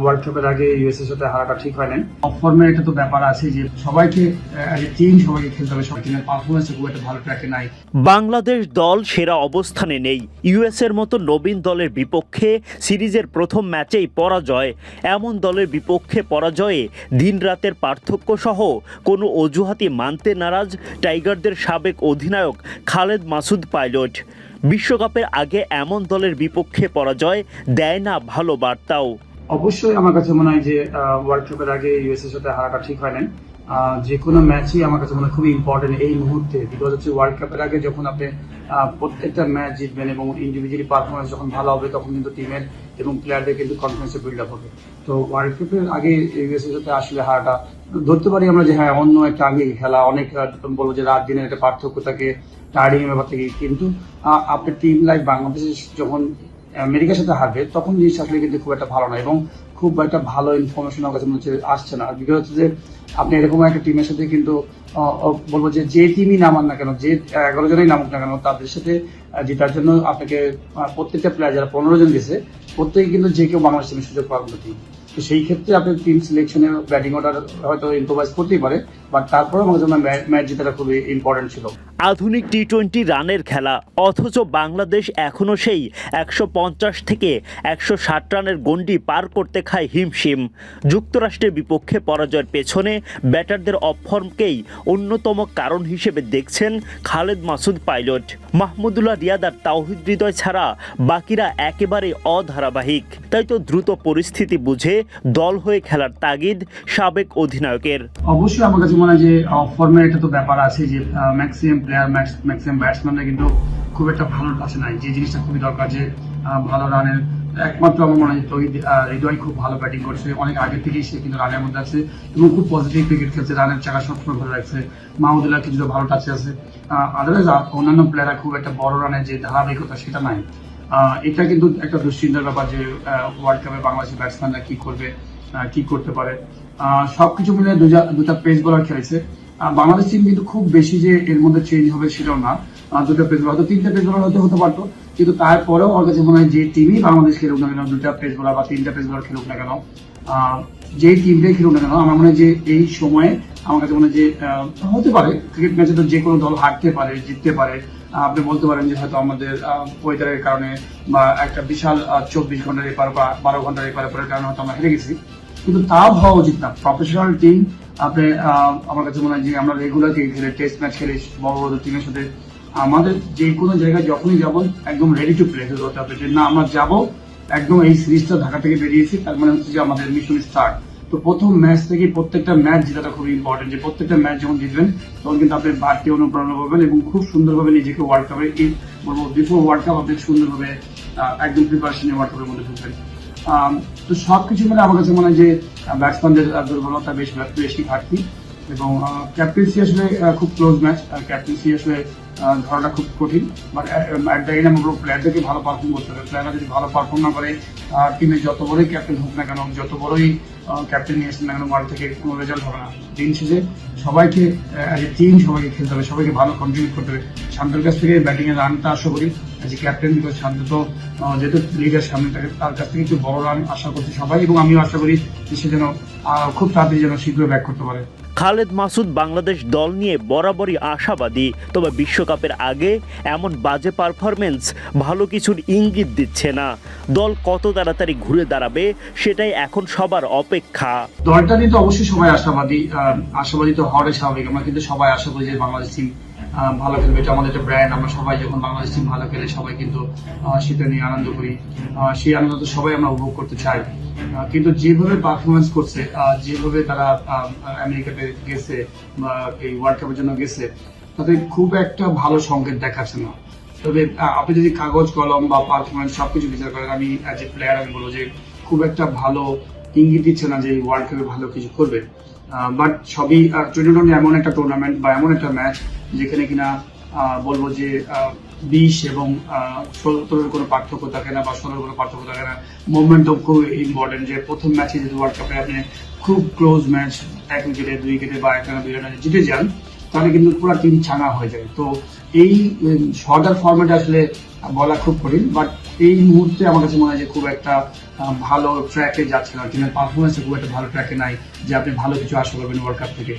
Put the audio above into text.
World কাপের আগে ইউএসএর সাথে হারাটা ঠিক হয় নাই। ফর্মের একটা তো ব্যাপার আছে যে সবাইকে টিম সবাইকে খেলতে হবে। সবাই টিমের পারফরমেন্স খুব একটা ভালো ট্র্যাকে নাই। বাংলাদেশ দল সেরা অবস্থানে নেই। ইউএসের মতো নবীন দলের বিপক্ষে সিরিজের প্রথম ম্যাচেই পরাজয়। এমন দলের বিপক্ষে পরাজয়ে দিনরাতের পার্থক্য সহ কোনো অজুহাতি মানতে নারাজ টাইগারদের সাবেক অধিনায়ক খালেদ মাসুদ পাইলট। বিশ্বকাপের আগে এমন দলের বিপক্ষে পরাজয় দেয় না ভালো বার্তাও। অবশ্যই আমার কাছে মনে হয় যে ওয়ার্ল্ড কাপের আগে ইউএসএর সাথে হারাটা ঠিক হয় নাই। যে কোনো ম্যাচই আমার কাছে মনে হয় খুবই ইম্পর্টেন্ট এই মুহূর্তে বিকজ হচ্ছে ওয়ার্ল্ড কাপের আগে যখন আপনি প্রত্যেকটা ম্যাচ জিতবেন এবং ইন্ডিভিজুয়ালি পারফরমেন্স যখন ভালো হবে, তখন কিন্তু টিমের এবং প্লেয়ারদের কিন্তু কনফিডেন্স বিল্ড আপ হবে। তো ওয়ার্ল্ড কাপের আগে ইউএসএর সাথে আসলে হারাটা, ধরতে পারি আমরা যে হ্যাঁ অন্য একটা আগে খেলা, অনেক বলব যে রাত দিনের একটা পার্থক্য থাকে টার্ডিং ব্যাপার থেকে, কিন্তু আপনার টিম লাইফ বাংলাদেশ যখন আমেরিকার সাথে হারবে, তখন জিনিসটা আসলে কিন্তু খুব একটা ভালো না এবং খুব একটা ভালো ইনফরমেশন আমার কাছে মনে হচ্ছে আসছে না। বিকজ হচ্ছে যে, আপনি এরকম একটা টিমের সাথে কিন্তু বলব যে যে টিমই নামান না কেন, যে এগারো জনই নামুক না কেন, তাদের সাথে জেতার জন্য আপনাকে প্রত্যেকটা প্লেয়ার যারা পনেরো জন গেছে প্রত্যেকে কিন্তু যে কেউ বাংলাদেশ টিমের সুযোগ পাওয়ার টিম তো সেই ক্ষেত্রে আপনি টিম সিলেকশনে ব্যাটিং অর্ডার হয়তো ইম্প্রোভাইজ করতেই পারে বাট তারপরেও আমার জন্য ম্যাচ জেতাটা খুবই ইম্পর্টেন্ট ছিল। আধুনিক টি টোয়েন্টি রানের খেলা। অথচ বাংলাদেশ এখনও সেই একশো পঞ্চাশ থেকে একশো ষাট রানের গণ্ডি পার করতে খায় হিমশিম। যুক্তরাষ্ট্রের বিপক্ষে পরাজয়ের পেছনে ব্যাটারদের অফর্মকেই অন্যতম কারণ হিসেবে দেখছেন খালেদ মাসুদ পাইলট। মাহমুদুল্লাহ রিয়াদার তাওহিদ হৃদয় ছাড়া বাকিরা একেবারে অধারাবাহিক। তাই তো দ্রুত পরিস্থিতি বুঝে দল হয়ে খেলার তাগিদ সাবেক অধিনায়কের। অবশ্যই আমার কাছে মনে হয় যে ফর্মের একটা তো ব্যাপার আছে যে ম্যাক্সিমাম প্লেয়ার ম্যাক্সিমাম ব্যাটসম্যানরা কিন্তু খুব একটা ভালো আছে নাই। যে জিনিসটা খুবই দরকার যে ভালো রানের, একমাত্র আমার মনে হয় তহিদ হৃদয় খুব ভালো ব্যাটিং করছে। অনেক আগে থেকেই সে কিন্তু রানের মধ্যে আছে এবং খুব পজিটিভ ক্রিকেট খেলছে রানের চাকা সবসময় ভালো রাখছে। মাহমুদুল্লাহ কিছুটা ভালো টাচে আছে। আদারওয়াইজ অন্যান্য প্লেয়াররা খুব একটা বড় রানের যে ধারাবাহিকতা সেটা নাই। এটা কিন্তু একটা দুশ্চিন্তার ব্যাপার যে ওয়ার্ল্ড কাপে বাংলাদেশের ব্যাটসম্যানরা কি করবে কি করতে পারে। সবকিছু মিলে দুটা পেস বোলার খেলেছে। বাংলাদেশ টিম কিন্তু খুব বেশি যে এর মধ্যে চেঞ্জ হবে সেটাও না। দুটা পেস বোলার হয়তো তিনটা পেস বোলার হতে পারতো। কিন্তু তারপরেও আমার কাছে মনে হয় যে টিমই বাংলাদেশ খেলুক না কেন, দুটা পেস বোলার বা তিনটা পেস বোলার খেলুক না কেন যেই টিমটাই খেলুক না কেন, আমার মনে হয় যে এই সময়ে আমার কাছে মনে হয় যে হতে পারে। ক্রিকেট ম্যাচে তো যে কোনো দল হারতে পারে, জিততে পারে। আপনি বলতে পারেন যে হয়তো আমাদের ওয়েদারের কারণে বা একটা বিশাল চব্বিশ ঘণ্টার এপার বা বারো ঘণ্টার এপার কারণে হয়তো আমরা হেরে গেছি। কিন্তু তাও হওয়া উচিত না। প্রফেশনাল টিম আপনি আমার কাছে মনে হয় যে আমরা রেগুলার খেলে টেস্ট ম্যাচ খেলে, বড় বড় টিমের সাথে, আমাদের যে কোনো জায়গায় যখনই যাব, একদম রেডি টু প্লে হতে হবে যে না, আমরা যাব, একদম এই সিরিজটা ঢাকা থেকে বেরিয়েছি, তার মানে হচ্ছে যে আমাদের মিশন স্টার্ট তো প্রথম ম্যাচ থেকে প্রত্যেকটা ম্যাচ জেতাটা খুবই ইম্পর্টেন্ট যে প্রত্যেকটা ম্যাচ যখন জিতবেন, তখন কিন্তু আপনি বাড়তি অনুপ্রেরণা পাবেন এবং খুব সুন্দরভাবে নিজেকে ওয়ার্ল্ড কাপে বলব বিফোর ওয়ার্ল্ড কাপ আপনি সুন্দরভাবে একদম প্রিপারেশন নিয়ে ওয়ার্ল্ড কাপের মধ্যে ঢুকবেন। তো সবকিছু মিলে আমার কাছে মনে হয় যে ব্যাটসম্যানদের দুর্বলতা বেশ, বেশি ঘাটতি। এবং ক্যাপ্টেন্সি আসলে খুব ক্লোজ ম্যাচ আর ক্যাপ্টেন্সি আসলে ধরাটা খুব কঠিন। বাট অ্যাট দ্য আমরা প্লেয়ারদেরকে ভালো পারফর্ম করতে হবে প্লেয়াররা যদি ভালো পারফর্ম না করে টিমে যত বড়ই ক্যাপ্টেন হোক না কেন, যত বড়ই ক্যাপ্টেন নিয়ে আসেন না কেন ওয়ার্ল্ড থেকে কোনো রেজাল্ট হবে না। দিন শেষে সবাইকে অ্যাজ এ টিম সবাইকে খেলতে হবে, সবাইকে ভালো কন্ট্রিবিউট করতে হবে। শান্তর কাছ থেকে ব্যাটিংয়ে রানটা আশা করি এ ক্যাপ্টেন বিকজ শান্ত তো যেহেতু লিগের সামনে থাকে তার কাছ থেকে একটু বড় রান আশা করছি সবাই এবং আমিও আশা করি যে সে যেন খুব তাড়াতাড়ি যেন শীঘ্র ব্যাক করতে পারে। খালেদ মাসুদ বাংলাদেশ দল নিয়ে বরাবরই আশাবাদী। তবে বিশ্বকাপের আগে এমন বাজে পারফরমেন্স ভালো কিছুর ইঙ্গিত দিচ্ছে না। দল কত তাড়াতাড়ি ঘুরে দাঁড়াবে সেটাই এখন সবার অপেক্ষা। দলটা নিয়ে তো অবশ্যই সবাই আশাবাদী আশাবাদী তো হওয়ারই স্বাভাবিক। আমরা কিন্তু সবাই আশা করি যে বাংলাদেশ টিম ভালো খেলবে, এটা আমাদের একটা ব্র্যান্ড আমরা সবাই যখন বাংলাদেশ টিম ভালো খেলে সবাই কিন্তু সেটা নিয়ে আনন্দ করি। সেই আনন্দ তো সবাই আমরা উপভোগ করতে চাই। কিন্তু যেভাবে পারফরমেন্স করছে যেভাবে তারা আমেরিকাতে গেছে বা এই ওয়ার্ল্ড কাপের জন্য গেছে, তাতে খুব একটা ভালো সংকেত দেখাচ্ছে না। তবে আপনি যদি কাগজ, কলম বা পারফরমেন্স সবকিছু বিচার করেন, আমি অ্যাজ এ প্লেয়ার আমি বলব যে খুব একটা ভালো ইঙ্গিত দিচ্ছে না যে এই ওয়ার্ল্ড কাপে ভালো কিছু করবে। বাট সবই টোয়েন্টি এমন একটা টুর্নামেন্ট বা এমন একটা ম্যাচ যেখানে কিনা বলব যে বিশ এবং সত্তরের কোনো পার্থক্য থাকে না বা ষোলোর কোনো পার্থক্য থাকে না। মুভমেন্টও খুব ইম্পর্টেন্ট যে প্রথম ম্যাচে যদি ওয়ার্ল্ড কাপে আপনি খুব ক্লোজ ম্যাচ এক উইকেটে দুই উইকেটে বা একটা দুই রানে জিতে যান, তাহলে কিন্তু পুরো টিম ছাঙা হয়ে যায় তো এই শর্টার ফরম্যাট আসলে বলা খুব কঠিন বাট এই মুহূর্তে আমার কাছে মনে হয় যে খুব একটা ভালো ট্র্যাকে যাচ্ছে না টিমের পারফরমেন্স খুব একটা ভালো ট্র্যাকে নাই যে আপনি ভালো কিছু আশা করবেন ওয়ার্ল্ড কাপ থেকে।